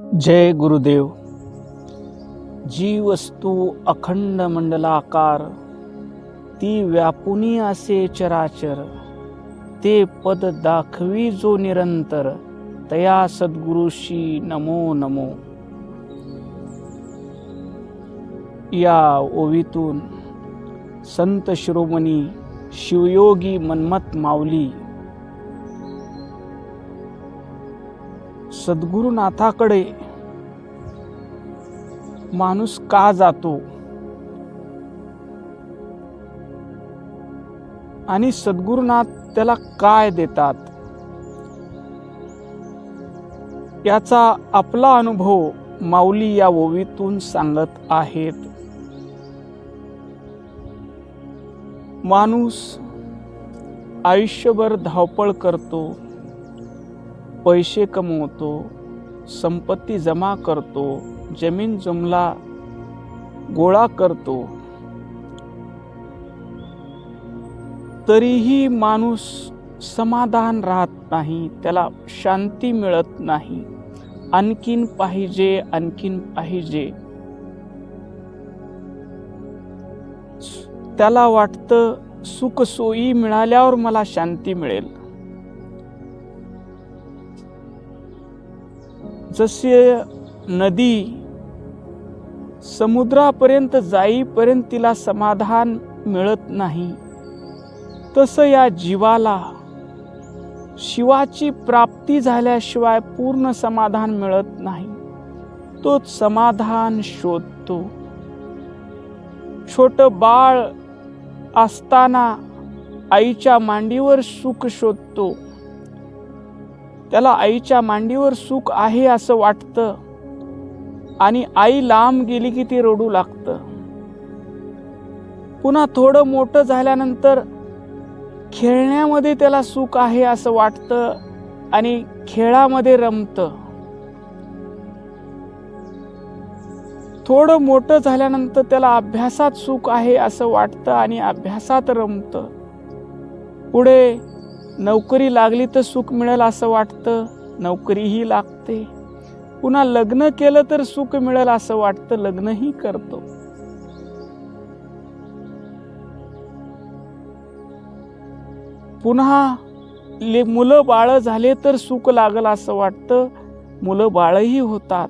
जय गुरुदेव। जी वस्तू अखंड मंडलाकार ती व्यापुनी असे चराचर ते पद दाखवी जो निरंतर तया सद्गुरुशी नमो नमो। या ओवीतून संत शिरोमणी शिवयोगी मन्मथ माऊली सद्गुरुनाथाकडे माणूस का जातो? आणि सद्गुरुनाथ त्याला काय देतात? याचा आपला अनुभव माऊली या ओवीतून सांगत आहेत. माणूस आयुष्यभर धावपळ करतो. पैसे कमवतो संपत्ती जमा करतो जमीन जुमला गोळा करतो. तरीही माणूस समाधान राहत नाही त्याला शांती मिळत नाही. आणखीन पाहिजे आणखीन पाहिजे. त्याला वाटतं सुखसोयी मिळाल्यावर मला शांती मिळेल. जसे नदी समुद्रापर्यंत जाईपर्यंत तिला समाधान मिळत नाही तसं या जीवाला शिवाची प्राप्ती झाल्याशिवाय पूर्ण समाधान मिळत नाही. तोच समाधान शोधतो. छोट बाळ असताना आईच्या मांडीवर सुख शोधतो. त्याला आईच्या मांडीवर सुख आहे असं वाटतं. आणि आई लांब गेली की ती रडू लागतं. पुन्हा थोडं मोठं झाल्यानंतर खेळण्यामध्ये त्याला सुख आहे असं वाटतं आणि खेळामध्ये रमतं. थोडं मोठं झाल्यानंतर त्याला अभ्यासात सुख आहे असं वाटतं आणि अभ्यासात रमतं. पुढे नोकरी लागली तर सुख मिळेल असं वाटतं. नोकरीही लागते. पुन्हा लग्न केलं तर सुख मिळेल असं वाटतं. लग्नही करतो. पुन्हा ले मुलं बाळ झाले तर सुख लागल असं वाटतं. मुलं बाळही होतात.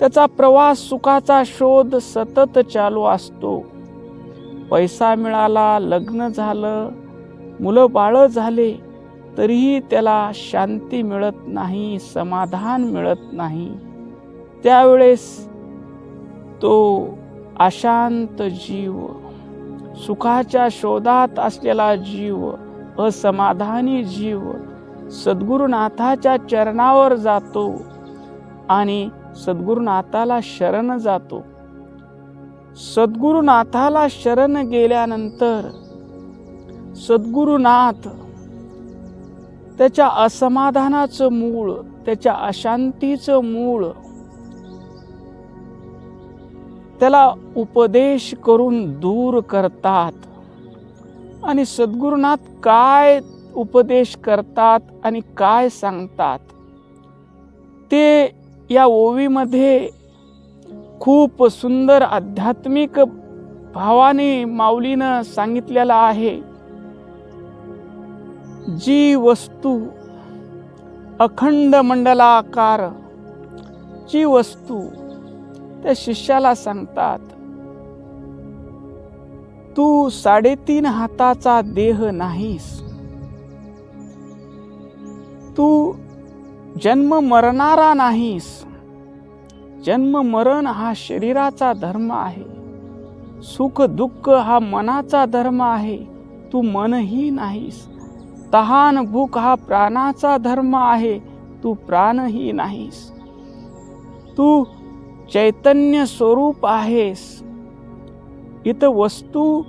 त्याचा प्रवास सुखाचा शोध सतत चालू असतो. पैसा मिळाला लग्न झालं मुलं बाळ झाले तरीही त्याला शांती मिळत नाही समाधान मिळत नाही. त्यावेळेस तो अशांत जीव सुखाच्या शोधात असलेला जीव असमाधानी जीव सद्गुरुनाथाच्या चरणावर जातो आणि सद्गुरुनाथाला शरण जातो. सद्गुरुनाथाला शरण गेल्यानंतर सद्गुरुनाथ. त्याच्या असमाधानाचं मूळ त्याच्या अशांतीचं मूळ. त्याला उपदेश करून दूर करतात. आणि सद्गुरुनाथ काय उपदेश करतात आणि काय सांगतात? ते या ओवीमध्ये खूप सुंदर आध्यात्मिक भावाने माऊलीनं सांगितलेलं आहे. जी वस्तू अखंड मंडलाकार जी वस्तू त्या शिष्याला सांगतात तू साडेतीन हाताचा देह नाहीस. तू जन्म मरणारा नाहीस. जन्म मरण हा शरीराचा धर्म आहे. सुख दुःख हा मनाचा धर्म आहे. तू मनही नाहीस. तहान भूक हा प्राणाचा धर्म आहे तू प्राणही नाहीस. तू चैतन्य स्वरूप आहेस. इथं वस्तू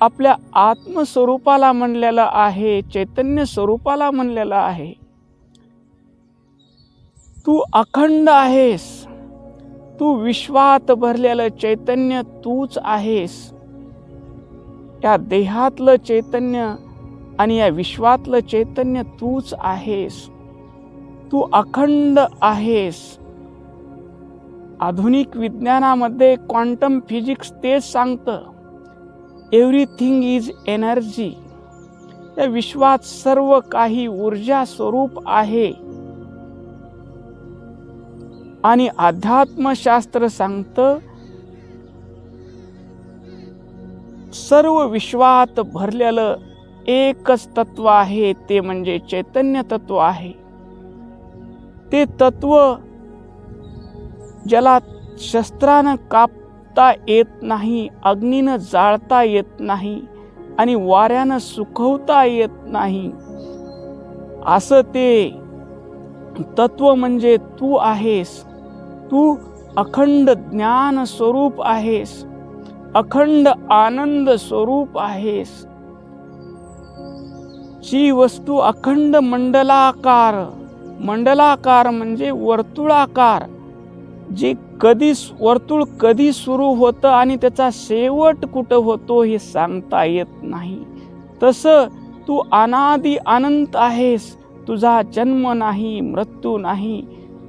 आपल्या आत्मस्वरूपाला म्हणलेलं आहे चैतन्य स्वरूपाला म्हणलेलं आहे. तू अखंड आहेस. तू विश्वात भरलेलं चैतन्य तूच आहेस. या देहातलं चैतन्य आणि या विश्वातलं चैतन्य तूच आहेस. तू अखंड आहेस. आधुनिक विज्ञानामध्ये क्वांटम फिजिक्स तेच सांगतं. एव्हरीथिंग इज एनर्जी या विश्वात सर्व काही ऊर्जा स्वरूप आहे. आणि अध्यात्मशास्त्र सांगतं सर्व विश्वात भरलेलं एकच तत्व आहे ते म्हणजे चैतन्य तत्व आहे. ते तत्व ज्याला शस्त्रानं कापता येत नाही अग्नीनं जाळता येत नाही आणि वाऱ्यानं सुखवता येत नाही असं ते तत्व म्हणजे तू आहेस. तू अखंड ज्ञान स्वरूप आहेस. अखंड आनंद स्वरूप आहेस. जी वस्तू अखंड मंडलाकार मंडलाकार म्हणजे वर्तुळाकार जे कधी वर्तुळ कधी सुरू होतं आणि त्याचा शेवट कुठं होतो हे सांगता येत नाही. तसं तू अनादी अनंत आहेस तुझा जन्म नाही मृत्यू नाही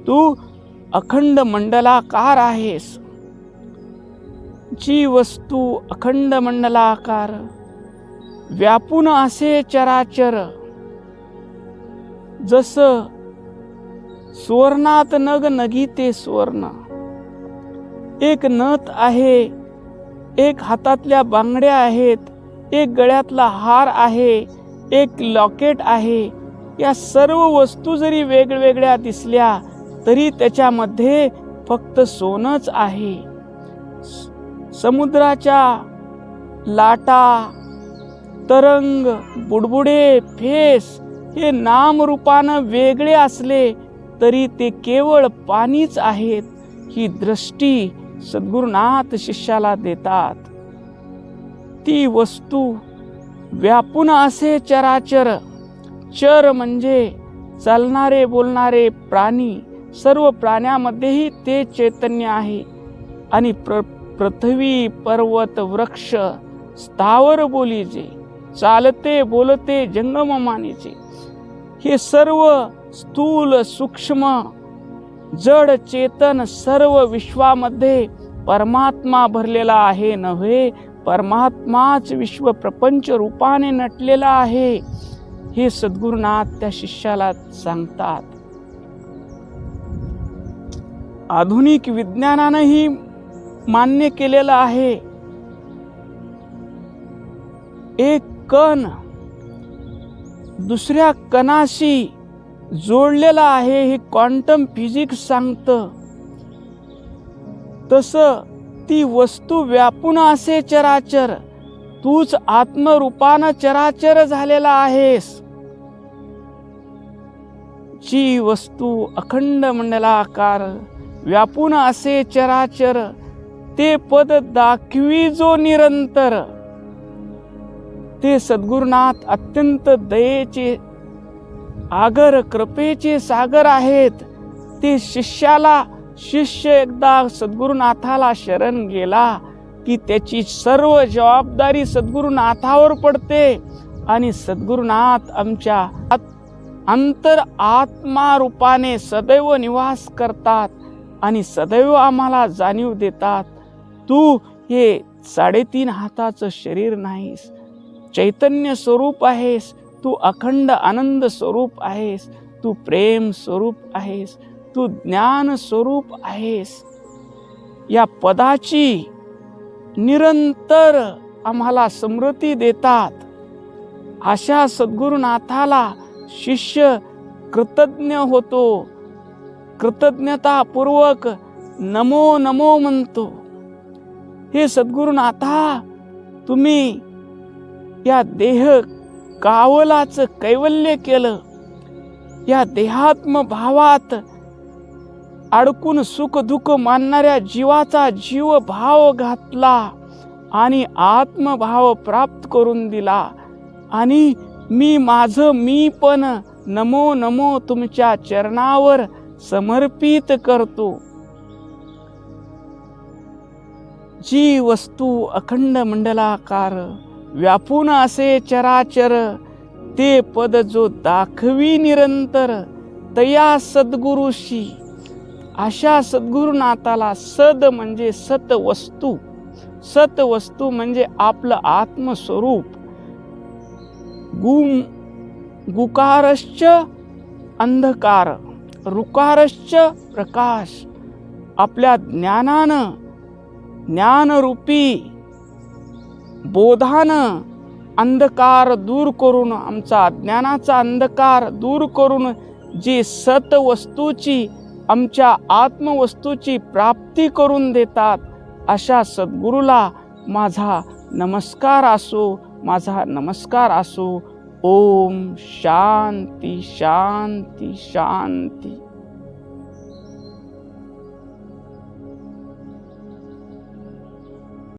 तू अखंड मंडलाकार आहेस. जी वस्तू अखंड मंडलाकार व्यापून असे चराचर. जस सुवर्णात नग नगीते सुवर्ण. एक नथ आहे एक हातातल्या बांगड्या आहेत एक गळ्यातला हार आहे एक लॉकेट आहे. या सर्व वस्तू जरी वेगवेगळ्या दिसल्या तरी त्याच्यामध्ये फक्त सोनच आहे. समुद्राच्या लाटा तरंग बुडबुडे फेस हे नामरूपानं वेगळे असले तरी ते केवळ पाणीच आहेत ही दृष्टी सद्गुरुनाथ शिष्याला देतात. ती वस्तू व्यापून असे चराचर चर म्हणजे चालणारे बोलणारे प्राणी सर्व प्राण्यामध्येही ते चैतन्य आहे. आणि प्र पृथ्वी पर्वत वृक्ष स्थावर बोलीचे चालते बोलते जंगम मानेचे हे सर्व स्थूल सूक्ष्म जड चेतन सर्व विश्वामध्ये परमात्मा भरलेला आहे नव्हे? परमात्माच विश्व प्रपंच रूपाने नटलेला आहे. हे सद्गुरुनाथ त्या शिष्याला सांगतात. आधुनिक विज्ञानानंही मान्य केलेलं आहे. एक कण दुसऱ्या कणाशी जोडलेला आहे हे क्वांटम फिजिक्स सांगतं. तसं ती वस्तू व्यापून असे चराचर तूच आत्मरूपानं चराचर झालेला आहेस. जी वस्तू अखंड मंडलाकार व्यापून असे चराचर ते पद दाखवी जो निरंतर. ते सद्गुरुनाथ अत्यंत दयेचे आगर कृपेचे सागर आहेत. ते शिष्याला शिष्य एकदा सद्गुरुनाथाला शरण गेला की त्याची सर्व जबाबदारी सद्गुरुनाथावर पडते आणि सद्गुरुनाथ आमच्या अंतर आत्मा रूपाने सदैव निवास करतात आणि सदैव आम्हाला जाणीव देतात. तू हे साडेतीन हाताचं शरीर नाहीस. चैतन्य स्वरूप आहेस तू अखंड आनंद स्वरूप आहेस तू प्रेम स्वरूप आहेस तू ज्ञान स्वरूप आहेस. या पदाची निरंतर आम्हाला स्मृती देतात. अशा सद्गुरुनाथाला शिष्य कृतज्ञ होतो. कृतज्ञतापूर्वक नमो नमो म्हणतो. हे सद्गुरुनाथा तुम्ही या देह कावलाचं कैवल्य केलं. या देहात्म भावात अडकून सुख दुःख मानणाऱ्या जीवाचा जीव भाव घातला आणि आत्मभाव प्राप्त करून दिला. आणि मी माझं मी पण नमो नमो तुमच्या चरणावर समर्पित करतो. जी वस्तू अखंड मंडलाकार व्यापून असे चराचर ते पद जो दाखवी निरंतर तया सद्गुरुशी. अशा सद्गुरुनाथाला सद म्हणजे सत वस्तू सत वस्तू म्हणजे आपलं आत्मस्वरूप. गुम गुकारश्च अंधकार रुकारश्च प्रकाश. आपल्या ज्ञानानं ज्ञानरूपी बोधानं अंधकार दूर करून आमचा ज्ञानाचा अंधकार दूर करून जी सतवस्तूची आमच्या आत्मवस्तूची प्राप्ती करून देतात अशा सद्गुरूला माझा नमस्कार असो माझा नमस्कार असो. ओम शांती शांती शांती.